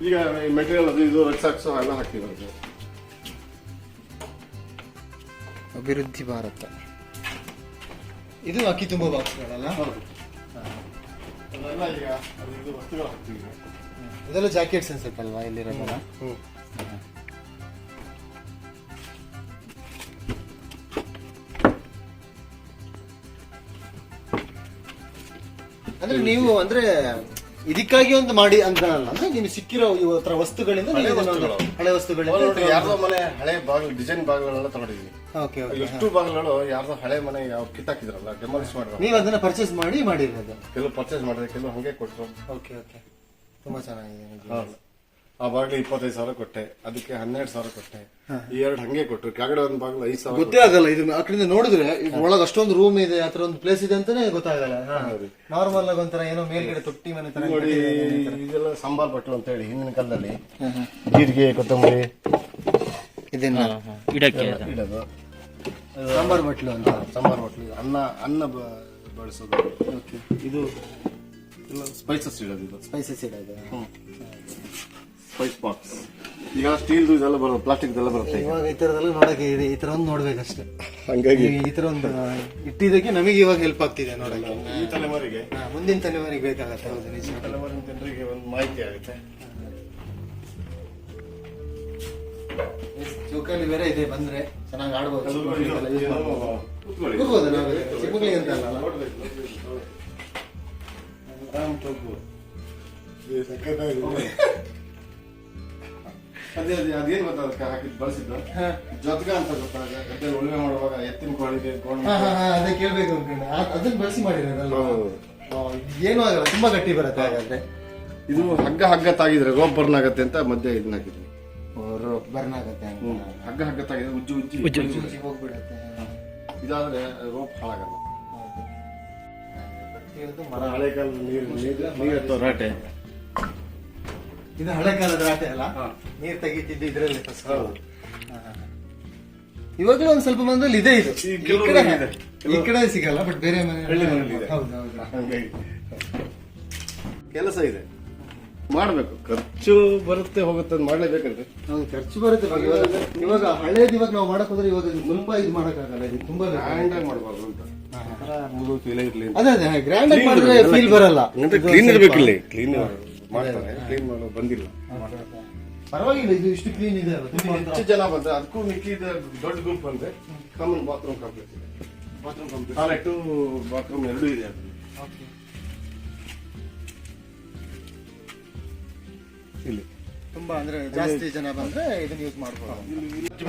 ಈಗ ಈ ಮೆಟೀರಿಯಲ್ ಅದು ಇದು ರಕ್ಷಾಕ್ಸೋ ಎಲ್ಲ ಹಾಕ್ತಿರೋದು ಅಭಿವೃದ್ಧಿ ಭಾರತ ಇದು ಅಕ್ಕಿ ತುಂಬ ಬಾಕ್ಸ್ಗಳಲ್ಲ ಹೌದು. ಅದೆಲ್ಲ ಈಗ ಅದು ಇದು ವಸ್ತುಗಳು ಹಾಕ್ತೀವಿ ಈಗ. ಇದೆಲ್ಲ ಜಾಕೆಟ್ಸ್ ಅನ್ಸುತ್ತಲ್ವಾ ಇಲ್ಲಿರೋದಲ್ಲ? ಹ್ಮ್. ಅಂದ್ರೆ ನೀವು ಅಂದ್ರೆ ಇದಕ್ಕಾಗಿ ಒಂದು ಮಾಡಿ ಅಂತ ಅಲ್ಲ ಅಂದ್ರೆ ನಿಮ್ಗೆ ಸಿಕ್ಕಿರೋ ಇವತ್ತರ ವಸ್ತುಗಳಿಂದ ಹಳೆ ವಸ್ತುಗಳಿಂದ ಯಾವ ಯಾರ್ದೋ ಮನೆ ಹಳೆ ಭಾಗ ಡಿಸೈನ್ ಭಾಗಗಳೆಲ್ಲ ತಗೊಂಡಿದ್ದೀನಿ ಎಷ್ಟು ಬಾಗಿಲುಗಳು ಯಾರ್ದೋ ಹಳೆ ಮನೆ ಯಾವ ಕಿತ್ತಾಕಿದ್ರಲ್ಲ ಡೆಮಾಲಿಷ್ ಮಾಡಿದ್ರು ನೀವು ಅದನ್ನ ಪರ್ಚೇಸ್ ಮಾಡಿ ಮಾಡಿರೋದು. ಕೆಲವು ಪರ್ಚೇಸ್ ಮಾಡಿದ್ರೆ ಕೆಲವು ಹಂಗೆ ಕೊಟ್ಟರು ಓಕೆ ಓಕೆ ತುಂಬಾ ಚೆನ್ನಾಗಿದೆ. ಆ ಬಾಗಿಲು ಇಪ್ಪತ್ತೈದು ಸಾವಿರ ಕೊಟ್ಟೆ ಅದಕ್ಕೆ ಹನ್ನೆರಡು ಸಾವಿರ ಕೊಟ್ಟೆ. ಈ ಎರಡು ಹಂಗೆ ಕೊಟ್ಟರು ಕೆಳಗಡೆ ಒಂದು ಬಾಗಿಲು ಐದು ಸಾವಿರ ಗೊತ್ತೇ ಆಗಲ್ಲ ಇದನ್ನ ಆ ಕಡೆಯಿಂದ ನೋಡಿದ್ರೆ ಒಳಗೆ ಅಷ್ಟೊಂದು ರೂಮ್ ಇದೆ ಆತರ ಒಂದು ಪ್ಲೇಸ್ ಇದೆ ಅಂತಾನೆ ಗೊತ್ತಾಗಲ್ಲ. ನಾರ್ಮಲ್ ಆಗಿ ಒಂಥರ ಏನೋ ಮೇಲ್ಗಡೆ ತೊಟ್ಟಿ ಮನೆ ತರ ನೋಡಿ ಇದೆಲ್ಲ ಸಾಂಬಾರ್ ಬಟ್ಲು ಅಂತ ಹೇಳಿ ಹಿಂದಿನ ಕಾಲದಲ್ಲಿ. ಜೀರಿಗೆ ಕೊತ್ತಂಬರಿ. ಇದನ್ನ ಇಡಕ್ಕೆ ಇಡೋದು. ಸಾಂಬಾರ್ ಬಟ್ಲು ಅಂತ. ಸಾಂಬಾರ್ ಬಟ್ಲು. ಅನ್ನ ಅನ್ನ ಬ- ಬಳಸೋದು. ಇದು ಎಲ್ಲ ಸ್ಪೈಸಸ್ ಇಡೋದು ಇದು. ಸ್ಪೈಸಸ್ ಇಡೋದು. ಸ್ಪೈಸ್ ಬಾಕ್ಸ್ ಈಗ ಸ್ಟೀಲ್ದು ಇದೆಲ್ಲ ಬರೋದು ಪ್ಲಾಸ್ಟಿಕ್ದೆಲ್ಲ ಬರುತ್ತೆ ಇವಾಗ ಈ ತರದೆಲ್ಲ ನೋಡೋಕೆ ಇದೆ ಈ ಥರ ಒಂದು ನೋಡ್ಬೇಕಷ್ಟೇ. ಹಂಗಾಗಿ. ಈ- ಥರ ತರ ಒಂದು ಇಟ್ಟಿದ್ದಕ್ಕೆ ನಮಗೆ ಇವಾಗ ಹೆಲ್ಪ್ ಆಗ್ತಿದೆ ನೋಡೋಕೆ ಈ ತಲೆಮಾರಿಗೆ. ಮುಂದಿನ ತಲೆಮಾರಿಗೆ ಬೇಕಾಗತ್ತೆ ಹೌದು ನಿಜ. ತಲೆಮಾರಿನ ಜನರಿಗೆ ಒಂದು ಮಾಹಿತಿ ಆಗುತ್ತೆ. ಚೌಕಲ್ಲಿ ಬೇರೆ ಇದೆ ಬಂದ್ರೆ ಚೆನ್ನಾಗಿ ಆಡ್ಬೋದು. ಕೂರ್ಬೋದು ನಾವು ಅಂತ ಅಲ್ಲ. ಆರಾಮ್. ಅದೇ ಅದೇ ಅದೇನ್ ಗೊತ್ತಾ ಅದಕ್ಕೆ ಹಾಕಿದ್ ಬಳಸಿದ್ದು? ಜೊತೆಗ ಅಂತ ಗೊತ್ತಾ ಗದ್ದೆ ಉಳುಮೆ ಮಾಡುವಾಗ ಎತ್ತಿನ ಕೋಳಿದೆ ಕೋಣ ಹಾ, ಹಾ, ಹಾ, ಅದೇ ಕೇಳ್ಬೇಕು ಅನ್ಕೊಂಡೆ. ಅದನ್ನ ಬಳಸಿ ಮಾಡಿರೋದಲ್ವಾ? ಹೌದು. ಏನು ಆಗಲ್ಲ ತುಂಬಾ ಗಟ್ಟಿ ಬರುತ್ತೆ ಹಾಗಾದ್ರೆ. ಇದು ಹಗ್ಗ ಹಗ್ಗ ತಾಗಿದ್ರೆ ರೋಪ್ ಬರ್ನ್ ಆಗತ್ತೆ ಅಂತ ಮಧ್ಯ ಇದನ್ನ ಹಾಕಿದ್ವಿ ಬರ್ನ್ ಆಗುತ್ತೆ. ಹಗ್ಗ ಹಗ್ಗ ತಾಗಿದ್ರೆ ಉಜ್ಜಿ ಉಜ್ಜಿ ಉಜ್ಜಿ ಉಜ್ಜಿ. ಹೋಗ್ಬಿಡತ್ತೆ. ಇದಾದ್ರೆ ರೋಪ್ ಹಾಳಾಗಲ್ಲ. ಮರ. ಹಳೆ ಕಾಲದ ನೀರು ನೀರು ರಾಟೆ. ಇದು ಹಳೆ ಕಾಲದ ರಾಟೆ ಅಲ್ಲ? ನೀರು ತೆಗಿತಿದ್ದು ಇದ್ರಲ್ಲಿ ಹಾ. ಇವಾಗ್ಲೂ ಒಂದ್ ಸ್ವಲ್ಪ ಮಂದಲ್ಲಿ ಇದೆ ಇದು. ಈ ಕಡೆ ಇದೆ. ಈ ಕಡೆ ಸಿಗಲ್ಲ ಬಟ್ ಬೇರೆ ಮನೆ ಮನೆಯಲ್ಲಿ. ಹೌದು ಹೌದು. ಕೆಲಸ ಇದೆ. ಮಾಡ್ಬೇಕು. ಖರ್ಚು ಬರುತ್ತೆ ಹೋಗುತ್ತೆ ಅದು ಮಾಡ್ಲೇಬೇಕಲ್ರಿ ಹೌದು ಖರ್ಚು ಬರುತ್ತೆ ಇವಾಗ ಇವಾಗ ಇವಾಗ ಹಳೇದು ಇವಾಗ ನಾವು ಮಾಡಕ್ ಹೋದ್ರೆ ಇವಾಗ ಇದು ತುಂಬಾ ಇದು ಮಾಡಕ್ ಆಗಲ್ಲ ಇದು ತುಂಬಾ. ಗ್ರ್ಯಾಂಡ್ ಆಗಿ ಮಾಡ್ಬಾರ್ದು ಅಂತ. ಫೀಲ್ ಇರ್ಲಿ ಅದೇ ಅದೇ ಗ್ರ್ಯಾಂಡ್ ಆಗಿ ಮಾಡಿದ್ರೆ ಫೀಲ್ ಬರಲ್ಲ. ಕ್ಲೀನ್ ಇರ್ಬೇಕಿಲ್ಲ ಕ್ಲೀನ್ ಮಾಡ್ತಾರೆ. ಕ್ಲೀನ್ ಮಾಡೋ ಬಂದಿಲ್ಲ. ಪರವಾಗಿಲ್ಲ ಇದು ಇಷ್ಟು ಕ್ಲೀನ್ ಇದೆ ಅಲ್ಲ. ತುಂಬಾ ಹೆಚ್ಚು ಜನ ಬಂದ್ರೆ ಅದಕ್ಕೂ ಮಿಕ್ಕಿದ ದೊಡ್ಡ ಗ್ರೂಪ್ ಬಂದ್ರೆ ಕಾಮನ್ ಬಾತ್ರೂಮ್ ಕಾಂಪ್ಲೆಕ್ಸ್ ಇದೆ. ಬಾತ್ರೂಮ್ ಕಾಂಪ್ಲೆಕ್ಸ್ ಟಾಯ್ಲೆಟ್ ಬಾತ್ರೂಮ್ ಎರಡೂ ಇದೆ ಅದ್ರಲ್ಲಿ. ಇಲ್ಲಿ. ತುಂಬಾ ಅಂದ್ರೆ ಜಾಸ್ತಿ ಜನ ಬಂದ್ರೆ ಇದನ್ನ ಯೂಸ್ ಮಾಡ್ಬೋದು.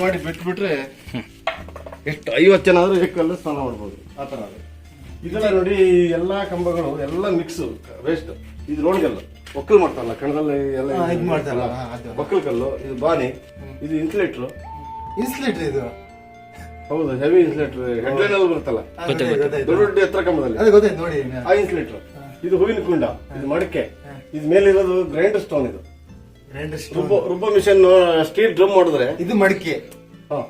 ಮಾಡಿ ಬಿಟ್ಬಿಟ್ರೆ ಎಷ್ಟು ಐವತ್ತು ಜನ ಆದ್ರೂ ಏಕಲ್ಲ ಸ್ನಾನ ಮಾಡ್ಬೋದು. ಆ ಥರ ಇದೆಲ್ಲ ನೋಡಿ ಎಲ್ಲಾ ಕಂಬಗಳು ಎಲ್ಲ ಮಿಕ್ಸ್ ವೇಸ್ಟ್ ಇದು ರೋಡ್ಗೆಲ್ಲ ಒಕ್ಕಲ್ ಮಾಡ್ತಾರಲ್ಲ ಕಣದಲ್ಲಿ ಎಲ್ಲ ಇದು ಮಾಡ್ತಾರಲ್ಲ. ಒಕ್ಕಲ್ ಕಲ್ಲು ಇದು ಬಾನಿ ಇದು ಇನ್ಸುಲೇಟರ್ ಇನ್ಸುಲೇಟರ್ ಇದು. ಹೌದು ಹೆವಿ ಇನ್ಸುಲೇಟರ್ ಹೆಡ್ಲೈನ್ ಅಲ್ಲಿ ಬರುತ್ತಲ್ಲ. ದೊಡ್ಡ ದೊಡ್ಡ ಎತ್ತರ ಕಂಬದಲ್ಲಿ. ಅದೇ ಗೊತ್ತಾಯ್ತು ನೋಡಿ. ಆ ಇನ್ಸುಲೇಟರ್ ಇದು ಹೂವಿನ ಕುಂಡ ಇದು ಮಡಕೆ. ಇದು ಮೇಲಿರೋದು ಗ್ರೈಂಡರ್ ಸ್ಟೋನ್ ಇದು. ರುಬ್ಬ ರುಬ್ಬ ಮಿಷನ್ ಸ್ಟೀಲ್ ಡ್ರಮ್ ಮಾಡಿದ್ರೆ ಇದು ಮಡಿಕೆ.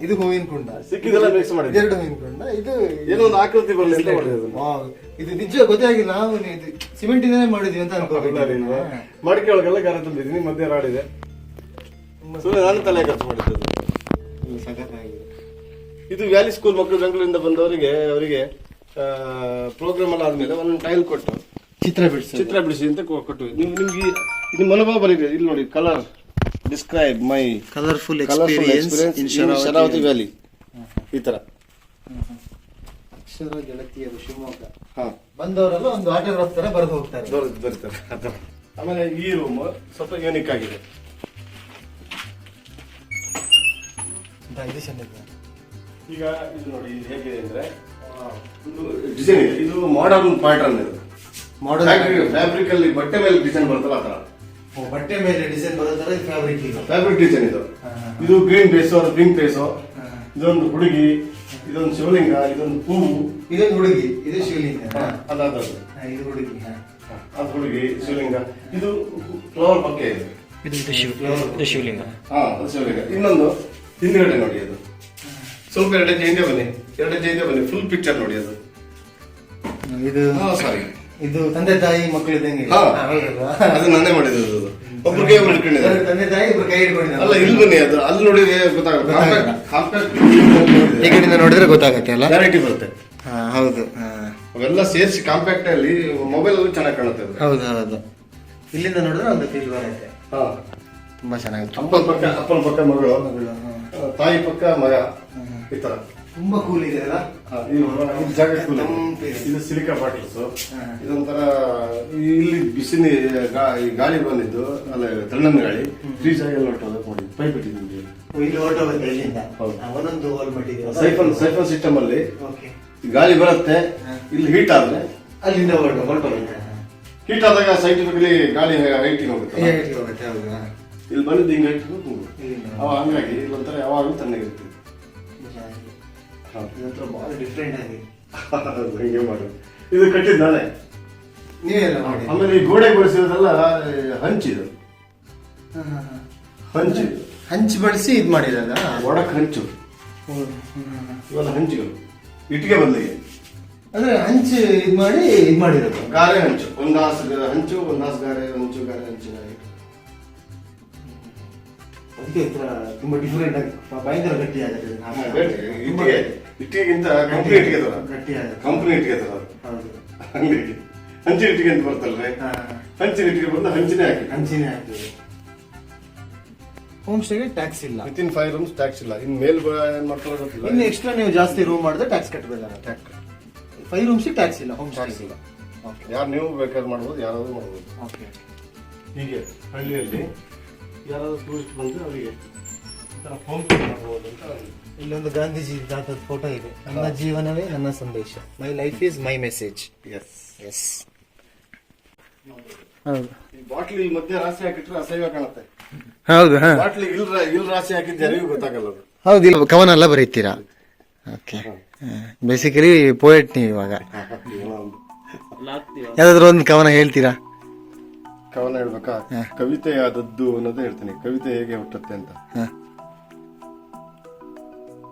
ಇದು ಹೂವಿನ ಕುಂಡ. ಸಿಕ್ಕಿದೆಲ್ಲ ಮಿಕ್ಸ್ ಮಾಡಿದೆ ಎರಡು ಹೂವಿನ ಕುಂಡ. ಇದು ಏನೋ ಒಂದು ಆಕೃತಿ ಬರಲಿ ಅಂತ ಮಾಡಿದೆ ಇದು. ನಿಜ ಗೊತ್ತಾಗಿಲ್ಲ ನಾವು ಇದು ಸಿಮೆಂಟ್ ಇಂದಾನೆ ಮಾಡಿದ್ವಿ ಅಂತ ಅನ್ಕೋಬೇಕು ಮಡಿಕೆ ಒಳಗೆಲ್ಲ ಗಾರೆ ತುಂಬಿದ್ದೀನಿ. ಮಧ್ಯೆ ರಾಡಿದೆ ಸುಮ್ಮನೆ ನಾನು ತಲೆ ಖರ್ಚು ಮಾಡಿದ್ದು. ಇದು ವ್ಯಾಲಿ ಸ್ಕೂಲ್ ಮಕ್ಕಳು ಬೆಂಗಳೂರಿಂದ ಬಂದವರಿಗೆ ಅವರಿಗೆ ಪ್ರೋಗ್ರಾಮ್ ಎಲ್ಲ ಆದ್ಮೇಲೆ ಒಂದೊಂದು ಟೈಲ್ ಕೊಟ್ಟು ಚಿತ್ರ ಬಿಡಿಸಿ ಚಿತ್ರ ಬಿಡಿಸಿ ಅಂತ ಕೊ- ಕೊಟ್ಟು ನೀವು ನಿಮ್ಗೆ ಈ- ಇದು ಮನೋಭಾವ ಬರೀರಿ ಇಲ್ಲಿ ನೋಡಿ colour describe my colourful colourful experience in Sharavati valley ಈ ತರ. ಅಕ್ಷರ ಗೆಳತಿಯರು ಶಿವಮೊಗ್ಗ. ಹಾ. ಬಂದವರೆಲ್ಲ ಒಂದು ಆಟೋಗ್ರಾಫ್ ತರ ಬರೆದು ಹೋಗ್ತಾರೆ. ದೊರೆತು ಆ ಥರ. ಆಮೇಲೆ ಈ ರೂಮ್ ಸ್ವಲ್ಪ ಯೂನಿಕ್ ಆಗಿದೆ. ಅಂತ ಇದು ಚೆಂದಿದೆ. ಈಗ ಇದು ನೋಡಿ ಇದು ಹೇಗಿದೆ ಅಂದ್ರೆ ಒಂದು ಡಿಸೈನ್ ಇದೆ. ಇದು ಮಾಡರ್ನ್ ಪ್ಯಾಟರ್ನ್ ಇದು. Modern ಫ್ಯಾಬ್ರಿಕ್ ಅಲ್ಲಿ ಬಟ್ಟೆ ಮೇಲೆ ಡಿಸೈನ್ ಬರುತ್ತಲ್ಲ ಆ ತರ ಓ, ಬಟ್ಟೆ ಮೇಲೆ ಡಿಸೈನ್ ಬರೋ ತರ ಫ್ಯಾಬ್ರಿಕ್ ಇದು? ಫ್ಯಾಬ್ರಿಕ್ ಡಿಸೈನ್ ಇದು. ಇದು ಗ್ರೀನ್ ಬೇಸು ಅದು ಪಿಂಕ್ ಬೇಸು. ಇದೊಂದು ಹುಡುಗಿ ಇದೊಂದು ಶಿವಲಿಂಗ ಇದೊಂದು ಹೂವು. ಇದೊಂದು ಹುಡುಗಿ ಇದು ಶಿವಲಿಂಗ. ಹಾ, ಅದಾದದ್ದು ಇದು ಹುಡುಗಿ. ಅದು ಹುಡುಗಿ ಶಿವಲಿಂಗ. ಇದು ಫ್ಲವರ್ ಬಗ್ಗೆ ಇದೆ. ಇದು ಶಿವ ಇದು ಶಿವಲಿಂಗ. ಹಾ ಅದು ಶಿವಲಿಂಗ. ಇನ್ನೊಂದು ಹಿಂದ್ಗಡೆ ನೋಡಿ ಅದು. ಸ್ವಲ್ಪ ಎರಡೇ ಹಿಂದೆ ಬನ್ನಿ. ಎರಡೇ ಹೆಜ್ಜೆ ಬನ್ನಿ. ಫುಲ್ ಪಿಕ್ಚರ್ ನೋಡಿ ಅದು. ಇದು ಸಾರಿ ಇದು ತಂದೆ ತಾಯಿ ಮಕ್ಕಳು ಇದ್ದಂಗೆ ಹಾ. ಅದು ನಾನೇ ಮಾಡಿದ್ದು ಅದು ಒಬ್ರು ಇಟ್ಕೊಂಡಿದ್ದಾರೆ ತಂದೆ ತಾಯಿ ಇಬ್ರು ಕೈ ಹಿಡ್ಕೊಂಡಿದ್ದಾರೆ. ಅಲ್ಲ ಇಲ್ಲಿ ಬನ್ನಿ ಅದು ಅಲ್ಲಿ ನೋಡಿದ್ರೆ ಗೊತ್ತಾಗುತ್ತೆ ಗೊತ್ತಾಗಲ್ಲ. ಕಾಂಪ್ಯಾಕ್ಟ್ ಈ ಕಡೆಯಿಂದ ನೋಡಿದ್ರೆ ಗೊತ್ತಾಗತ್ತೆ ಅಲ್ಲ? ವೆರೈಟಿ ಬರುತ್ತೆ. ಹಾ, ಹೌದು ಹಾ. ಅವೆಲ್ಲ ಸೇರಿಸಿ ಕಾಂಪ್ಯಾಕ್ಟ್ ಅಲ್ಲಿ ಮೊಬೈಲ್ ಅಲ್ಲಿ ಚೆನ್ನಾಗಿ ಕಾಣುತ್ತೆ ಅದು. ಹೌದು ಹೌದು. ಇಲ್ಲಿಂದ ನೋಡಿದ್ರೆ ಒಂದು ಫೀಲ್ ಬರುತ್ತೆ. ಹಾ. ತುಂಬಾ ಚೆನ್ನಾಗಿತ್ತು. ಅಪ್ಪನ ಪಕ್ಕ ಅಪ್ಪನ ಪಕ್ಕ ಮಗಳು ಮಗಳು, ಹಾ. ತಾಯಿ ಪಕ್ಕ ಮಗ ಈ ತರ. ತುಂಬಾ ಕೂಲ್ ಇದೆ ಅಲ್ಲ ಇದು ಇದು ಜಾಗ ಕೂಲ್ ಇದೆ. ತಂಪಿದೆ. ಇದು ಸಿಲಿಕಾ ಬಾಟಲ್ಸ್ ಹಾ. ಇದೊಂಥರ ಇಲ್ಲಿ ಬಿಸಿನ ಗಾ- ಈ ಗಾಳಿ ಬಂದಿದ್ದು ಅಲ್ಲ ತಣ್ಣನ ಗಾಳಿ ಫ್ರೀಜ್ ಆಗಿ ಎಲ್ಲ ಹೊರಟೋದು ಮಾಡಿ ಪೈಪ್ ಇಟ್ಟಿದ್ದೀವಿ ಇಲ್ಲಿ ಇಲ್ಲಿಂದ ಹೌದು. ಹಾ, ಒಂದೊಂದು ಸೈಫನ್ ಸೈಫನ್ ಸಿಸ್ಟಮ್ ಅಲ್ಲಿ ಓಕೆ ಗಾಳಿ ಬರುತ್ತೆ ಹಾ. ಇಲ್ಲಿ ಹೀಟ್ ಆದ್ರೆ ಅಲ್ಲಿಂದ ಹೊರಟು ಹೊರಟೋಗುತ್ತೆ ಹೀಟ್ ಆದಾಗ ಸೈಂಟಿಫಿಕಲಿ ಗಾಳಿ ಹೈಟಿಗೆ ಹೋಗುತ್ತೆ ಹೋಗುತ್ತೆ ಹೌದು ಇಲ್ಲಿ ಬಂದಿದ್ದು ಹಿಂಗೆ ಹೈಟ್ ಇಲ್ಲಿಂದ. ಅವ ಹಂಗಾಗಿ ಇಲ್ಲೊಂಥರ ಯಾವಾಗಲೂ ತಣ್ಣಗಿರುತ್ತೆ. ಹಾ. ಇದೊಂಥರ ಬಹಳ ಡಿಫ್ರೆಂಟ್ ಆಗಿ. ಹಿಂಗೆ ಮಾಡಿ. ಇದು ಕಟ್ಟಿದ್ದು ನಾಳೆ ನೀವೆಲ್ಲ ಮಾಡಿ ಆಮೇಲೆ ಈ ಗೋಡೆ ಬಳಸಿರೋದೆಲ್ಲ ಹಂಚಿದು ಹಂಚಿ. ಹಂಚು. ಬಳಸಿ ಇದು ಮಾಡಿರೋದ? ಒಡಕ್ ಹಂಚು. ಇವೆಲ್ಲ ಹಂಚುಗಳು. ಇಟ್ಟಿಗೆ ಬದಲಿಗೆ ಅಂದ್ರೆ ಹಂಚ್ ಇದು ಮಾಡಿ ಇದು ಮಾಡಿರೋದು. ಗಾರೆ ಹಂಚು. ಒಂದು ಹಾಸು ಹಂಚು ಒಂದು ಹಾಸು ಗಾರೆ ಹಂಚು ಗಾರೆ ಹಂಚು ಗಾರೆ ಅದಕ್ಕೆ ತುಂಬಾ ಡಿಫರೆಂಟ್ ಆಗಿ ಭಯಂಕರ ಗಟ್ಟಿ ಆಗುತ್ತೆ ಇಟ್ಟಿಗೆಗಿಂತ ಕಂಪ್ನಿ ಇಟ್ಟಿಗೆ ಗಟ್ಟಿ ಆಗುತ್ತೆ ಕಂಪ್ನಿ ಇಟ್ಟಿಗೆ ಹೌದು. ಹಂಗಾಗಿ ಹಂಚಿನ ಇಟ್ಟಿಗೆ ಅಂತ ಬರ್ತಲ್ರಿ ಹಂಚಿನ ಇಟ್ಟಿಗೆ ಬಂದು ಹಂಚಿನೇ ಹಾಕಿ ಹಂಚಿನೇ ಹಾಕಿ ಹೋಮ್ ಸ್ಟೇಗೆ ಟ್ಯಾಕ್ಸ್ ಇಲ್ಲ. With in five rooms tax ಇಲ್ಲ. ಇನ್ ಮೇಲ್ ಏನ್ ಮಾಡ್ತಾರೋ ಗೊತ್ತಿಲ್ಲ. ಇನ್ನು ಎಕ್ಸ್ಟ್ರಾ ನೀವು ಜಾಸ್ತಿ ರೂಮ್ ಮಾಡಿದ್ರೆ ಟ್ಯಾಕ್ಸ್ ಕಟ್ಟಬೇಕಾಗುತ್ತೆ ಫೈವ್ ರೂಮ್ಸಿಗೆ ಟ್ಯಾಕ್ಸ್ ಇಲ್ಲ ಹೋಮ್ ಟ್ಯಾಕ್ಸ್ ಸ್ಟೇ ಇಲ್ಲ. ಯಾರು ನೀವು ಬೇಕಾದ್ರೆ ಮಾಡ್ಬೋದು ಯಾರಾದರೂ ಮಾಡ್ಬೋದು. ಓಕೆ ಹೀಗೆ ಹಳ್ಳಿಯಲ್ಲಿ ಯಾರಾದ್ರೂ ಟೂರಿಸ್ಟ್ ಬಂದ್ರೆ ಅವರಿಗೆ ಹೋಮ್ ಮಾಡ್ಬೋದು ಅಂತ ಇಲ್ಲೊಂದು ಗಾಂಧೀಜಿ ದಾತದ ಫೋಟೋ ಇದೆ. ನನ್ನ ಜೀವನವೇ ನನ್ನ ಸಂದೇಶ. My life is my message yes yes ಹೌದು. ಈ ಬಾಟ್ಲಿ ಮಧ್ಯೆ ರಾಶಿ ಹಾಕಿಟ್ರೆ ಅಸಹ್ಯ ಕಾಣುತ್ತೆ. ಹೌದು ಹಾ. ಬಾಟ್ಲಿ ಇಲ್ ಇಲ್ ರಾಶಿ ಹಾಕಿದ್ದು ಯಾರಿಗೂ ಗೊತ್ತಾಗಲ್ಲ ಅದು. ಹೌದು ಇಲ್ಲ ಕವನ ಎಲ್ಲ ಬರೀತೀರಾ ಓಕೆ ಬೇಸಿಕಲಿ ಪೋಯೆಟ್ ನೀವು ಇವಾಗ. ಯಾವ್ದಾದ್ರು ಒಂದು ಕವನ ಹೇಳ್ತೀರಾ? ಕವನ ಹೇಳ್ಬೇಕಾ? ಕವಿತೆ ಆದದ್ದು ಅನ್ನೋದೇ ಹೇಳ್ತೀನಿ. ಕವಿತೆ ಹೇಗೆ ಹುಟ್ಟುತ್ತೆ ಅಂತ.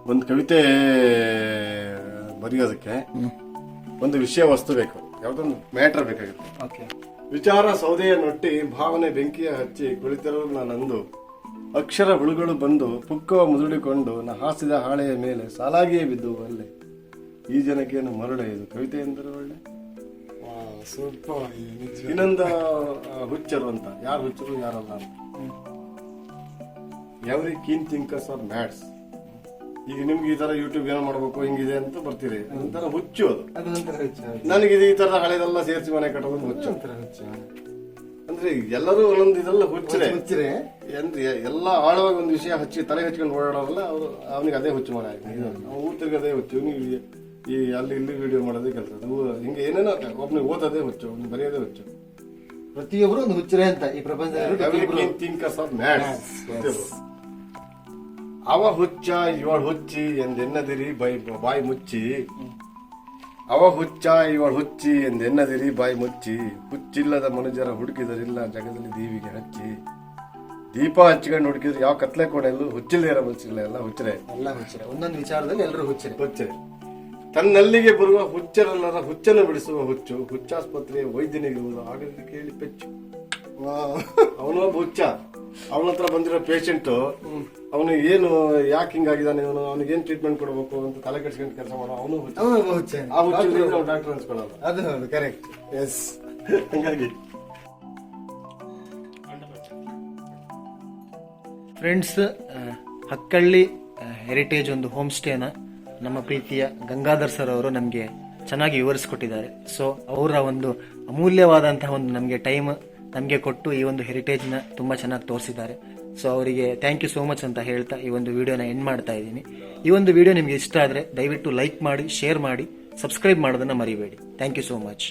ಒಂದು ಕವಿತೆ ಬರೆಯೋದಕ್ಕೆ ಒಂದು ವಿಷಯ ವಸ್ತು ಬೇಕು. ಯಾವ್ದೊಂದು ಮ್ಯಾಟರ್ ಬೇಕಾಗುತ್ತೆ. ಓಕೆ. ವಿಚಾರ ಸೌದೆಯ ನೊಟ್ಟಿ ಭಾವನೆ ಬೆಂಕಿಯ ಹಚ್ಚಿ ಕುಳಿತಿರಲು ನಾನಂದು ಅಕ್ಷರ ಹುಳುಗಳು ಬಂದು ಪುಕ್ಕವ ಮುದುಡಿಕೊಂಡು ನಾ ಹಾಸಿದ ಹಾಳೆಯ ಮೇಲೆ ಸಾಲಾಗಿಯೇ ಬಿದ್ದು ಅಲ್ಲೇ ಈ ಜನಕ್ಕೇನು ಮರಳೆ ಇದು ಕವಿತೆ ಎಂದರೆ ಒಳ್ಳೆ? ಸೂಪರ್. ಇನ್ನೊಂದು ಹುಚ್ಚರು ಅಂತ. ಯಾರು ಹುಚ್ಚರು ಯಾರಲ್ಲ every keen thinkers are mats ಈಗ ನಿಮ್ಗೆ ಈ ತರ ಯೂಟ್ಯೂಬ್ ಏನೋ ಮಾಡ್ಬೇಕು ಹಿಂಗಿದೆ ಅಂತ ಬರ್ತೀರಿ. ಒಂಥರ ಹುಚ್ಚು ಅದು. ನನಗೆ ಇದು ಈ ತರ ಹಳೆದೆಲ್ಲ ಸೇರಿಸಿ ಮನೆ ಕಟ್ಟೋದು ಹುಚ್ಚು. ಅಂದ್ರೆ ಎಲ್ಲರೂ ಒಂದೊಂದು ಇದೆಲ್ಲ ಹುಚ್ಚರೆ. ಹುಚ್ಚರೆ. ಅಂದ್ರೆ ಎಲ್ಲ ಆಳವಾಗಿ ಒಂದು ವಿಷಯ ಹಚ್ಚಿ ತಲೆ ಹಚ್ಕೊಂಡು ಓಡಾಡೋರಲ್ಲ ಅವ್ರು ಅವನಿಗೆ ಅದೇ ಹುಚ್ಚು ಮನೆ ಆಗಿದೆ ಊರ್ ತಿರ್ಗದೇ ಹುಚ್ಚು. ನೀವು ಈ ಅಲ್ಲಿ ಇಲ್ಲಿ ವಿಡಿಯೋ ಮಾಡೋದೇ ಕೆಲಸ. ನೀವು ಹಿಂಗೆ ಏನೇನೋ ಒಬ್ನಿಗೆ ಓದೋದೇ ಹುಚ್ಚು ಒಬ್ನಿಗೆ ಬರೆಯೋದೇ ಹುಚ್ಚು. ಪ್ರತಿಯೊಬ್ಬರು ಒಂದು ಹುಚ್ಚರೇ ಅಂತ ಈ ಪ್ರಪಂಚದಲ್ಲಿ ಪ್ರತಿಯೊಬ್ರು ಥಿಂಕರ್ಸ್ ಆಫ್ ಮ್ಯಾಡ್ಸ್ ಅವ ಹುಚ್ಚ ಇವಳ ಹುಚ್ಚಿ ಎಂದೆನ್ನದಿರಿ ಬೈ ಬಾಯಿ ಮುಚ್ಚಿ. ಅವ ಹುಚ್ಚ ಇವಳ ಹುಚ್ಚಿ ಎಂದೆನ್ನದಿರಿ ಬಾಯಿ ಮುಚ್ಚಿ. ಹುಚ್ಚಿಲ್ಲದ ಮನುಜರ ಹುಡುಕಿದರಿಲ್ಲ ಜಗದಲ್ಲಿ ದೀವಿಗೆ ಹಚ್ಚಿ. ದೀಪ ಹಚ್ಕೊಂಡು ಹುಡುಕಿದ್ರೆ ಯಾವ ಕತ್ಲೆ ಕೋಣೆಯಲ್ಲೂ ಹುಚ್ಚಿಲ್ಲದೆ ಇರೋ ಮುಚ್ಚಿಲ್ಲ ಎಲ್ಲ ಹುಚ್ಚರೆ. ಎಲ್ಲ ಹುಚ್ಚರೆ. ಒಂದೊಂದು ವಿಚಾರದಲ್ಲಿ ಎಲ್ಲರೂ ಹುಚ್ಚರೆ. ಹುಚ್ಚರೆ. ತನ್ನಲ್ಲಿಗೆ ಬರುವ ಹುಚ್ಚರಲ್ಲರ ಹುಚ್ಚನ್ನು ಬಿಡಿಸುವ ಹುಚ್ಚು ಹುಚ್ಚಾಸ್ಪತ್ರೆಯ ವೈದ್ಯನಿಗೆ ಆಗಲಿ ಕೇಳಿ ಪೆಚ್ಚು. ಅವನು ಒಬ್ಬ ಹುಚ್ಚ. ಅವನ ಹತ್ರ ಬಂದಿರೋ ಪೇಷಂಟ್ ಅವನು ಏನು ಯಾಕೆ ಹಿಂಗಾಗಿದ್ದಾನೆ ಇವನು? ಅವನಿಗೆ ಏನ್ ಟ್ರೀಟ್ಮೆಂಟ್ ಕೊಡಬೇಕು ಅಂತ ತಲೆ ಕೆಡ್ಸ್ಕೊಂಡು ಕೆಲಸ ಮಾಡೋ ಅವನು ಹುಚ್ಚ. ಡಾಕ್ಟರ್ ಅನ್ಸ್ಕೊಳ್ಳಲ್ಲ ಅದು ಹೌದು ಕರೆಕ್ಟ್ ಎಸ್ ಹಂಗಾಗಿ. ಫ್ರೆಂಡ್ಸ್ ಹಕ್ಕಳ್ಳಿ ಹೆರಿಟೇಜ್ ಒಂದು ಹೋಮ್ ಸ್ಟೇನ ನಮ್ಮ ಪ್ರೀತಿಯ ಗಂಗಾಧರ್ ಸರ್ ಅವರು ನಮಗೆ ಚೆನ್ನಾಗಿ ವಿವರಿಸ್ಕೊಟ್ಟಿದ್ದಾರೆ. ಸೊ ಅವರ ಒಂದು ಅಮೂಲ್ಯವಾದಂತಹ ಒಂದು ನಮಗೆ ಟೈಮ್ ನಮಗೆ ಕೊಟ್ಟು ಈ ಒಂದು ಹೆರಿಟೇಜ್ನ ತುಂಬ ಚೆನ್ನಾಗಿ ತೋರಿಸಿದ್ದಾರೆ. ಸೊ ಅವರಿಗೆ ಥ್ಯಾಂಕ್ ಯು ಸೋ ಮಚ್ ಅಂತ ಹೇಳ್ತಾ ಈ ಒಂದು ವಿಡಿಯೋನ ಎಂಡ್ ಮಾಡ್ತಾ ಇದ್ದೀನಿ. ಈ ಒಂದು ವಿಡಿಯೋ ನಿಮಗೆ ಇಷ್ಟ ಆದರೆ ದಯವಿಟ್ಟು ಲೈಕ್ ಮಾಡಿ ಶೇರ್ ಮಾಡಿ ಸಬ್ಸ್ಕ್ರೈಬ್ ಮಾಡೋದನ್ನು ಮರಿಬೇಡಿ. Thank you so much